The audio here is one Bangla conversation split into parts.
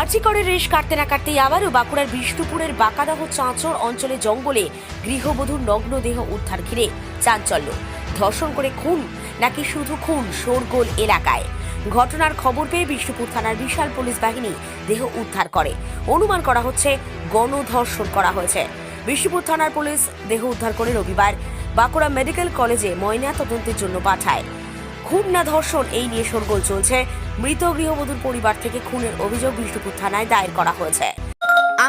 আর্জি করে রেশ কাটতে না কাটতেই আবারও বাঁকুড়ার বিষ্ণুপুরের বাঁকাদাহ চাঁচর অঞ্চলে জঙ্গলে গৃহবধূর নগ্ন দেহ উদ্ধার ঘিরে চাঞ্চল্য। ধর্ষণ করে খুন, নাকি শুধু খুন শোরগোল এলাকায়? ঘটনার খবর পেয়ে বিষ্ণুপুর থানার বিশাল পুলিশ বাহিনী দেহ উদ্ধার করে। অনুমান করা হচ্ছে গণধর্ষণ করা হয়েছে। বিষ্ণুপুর থানার পুলিশ দেহ উদ্ধার করে রবিবার বাঁকুড়া মেডিকেল কলেজে ময়না তদন্তের জন্য পাঠায়। খুন না ধর্ষণ এই নিয়ে শোরগোল চলছে মৃত গৃহবধূর পরিবার থেকে খুনের অভিযোগ বিষ্ণুপুর থানায় দায়ের করা হয়েছে।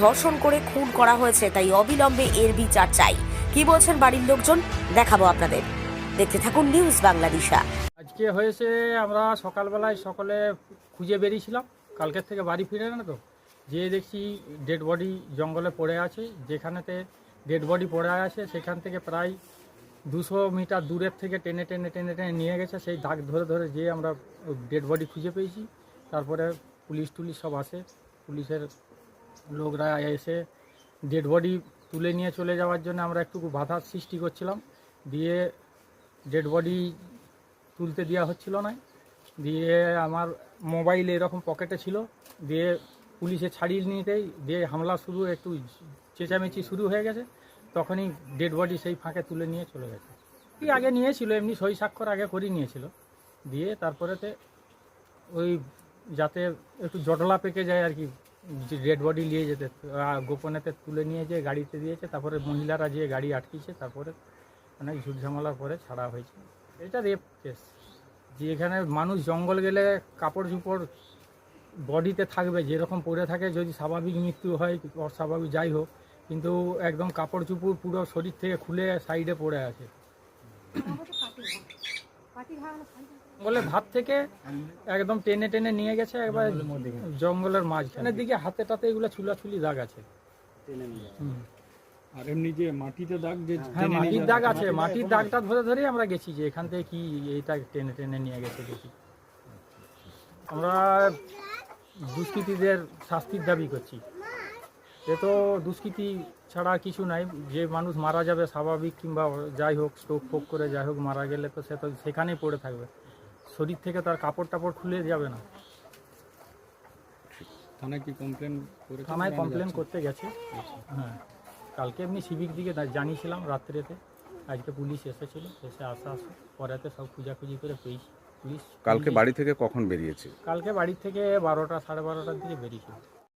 ধর্ষণ করে খুন করা হয়েছে, তাই অবিলম্বে এর বিচার চাই। কি বলছেন বাড়ির লোকজন? দেখাবো আপনাদের। দেখতে থাকুন নিউজ বাংলা বাংলাদেশা। আজকে হয়েছে আমরা সকালবেলায় সকলে খুঁজে বেরিয়েছিলাম। কালকের থেকে বাড়ি ফিরে না তো? যেয়ে দেখছি ডেড বডি জঙ্গলে পড়ে আছে। যেখানেতে ডেড বডি পড়ে আছে, সেখান থেকে প্রায় দুশো মিটার দূরের থেকে টেনে টেনে টেনে টেনে নিয়ে গেছে। সেই দাগ ধরে ধরে যেয়ে আমরা ডেড বডি খুঁজে পেয়েছি। তারপরে পুলিশ টুলিশ সব আসে। পুলিশের লোকরা এসে ডেড বডি তুলে নিয়ে চলে যাওয়ার জন্য আমরা একটু বাধার সৃষ্টি করছিলাম। দিয়ে ডেড বডি তুলতে দেওয়া হচ্ছিল না। দিয়ে আমার মোবাইল এরকম পকেটে ছিল। দিয়ে পুলিশে ছাড়িয়ে নিতেই দিয়ে হামলা শুরু, একটু চেঁচামেচি শুরু হয়ে গেছে। তখনই ডেড বডি সেই ফাঁকে তুলে নিয়ে চলে গেছে। কি আগে নিয়েছিল, এমনি সই স্বাক্ষর আগে করে নিয়েছিল। দিয়ে তারপরেতে ওই যাতে একটু জটলা পেকে যায় আর কি ডেড বডি নিয়ে যেতে গোপনেতে তুলে নিয়ে যেয়ে গাড়িতে দিয়েছে, তারপরে মহিলারা যেয়ে গাড়ি আটকিয়েছে, তারপরে অনেক ঝুট ঝামেলার পরে ছাড়া হয়েছে। এটা রেপ কেস যে এখানে মানুষ জঙ্গল গেলে কাপড় চুপড় বডিতে থাকবে, যেরকম পরে থাকে, যদি স্বাভাবিক মৃত্যু হয়, অস্বাভাবিক যাই হোক, কিন্তু একদম কাপড় চুপড় পুরো শরীর থেকে খুলে সাইডে পড়ে আছে। জঙ্গলে ভাত থেকে একদম টেনে টেনে নিয়ে গেছে একবার জঙ্গলের মাঝখানের দিকে হাতে টাতে এগুলো ছুলাছুলি দাগ আছে। আর এমনি যে মাটিতে দাগ যে হ্যাঁ মাটির দাগ আছে মাটির দাগটা ধরে ধরেই আমরা গেছি যে এখান থেকে কি এইটা টেনে টেনে নিয়ে গেছে দেখি। আমরা দুষ্কৃতীদের শাস্তির দাবি করছি। এ তো দুষ্কৃতি ছাড়া কিছু নাই। যে মানুষ মারা যাবে স্বাভাবিক কিংবা যাই হোক স্ট্রোক ফোক করে যাই হোক মারা গেলে তো সে তো সেখানেই পড়ে থাকবে। শরীর থেকে তার কাপড় টাপড় খুলে যাবে না। থানায় কি কমপ্লেন করে থানায় কমপ্লেন করতে গেছে। হ্যাঁ। কালকে এমনি সিভিক দিকে জানিয়েছিলাম রাত্রেতে। আজকে পুলিশ এসেছিল এসে আসা আসে। পরেতে সব খুঁজাখুঁজি করে পেয়েছি পুলিশ কালকে বাড়ি থেকে কখন বেরিয়েছে? কালকে বাড়ি থেকে বারোটা সাড়ে বারোটার দিকে বেরিয়েছিল।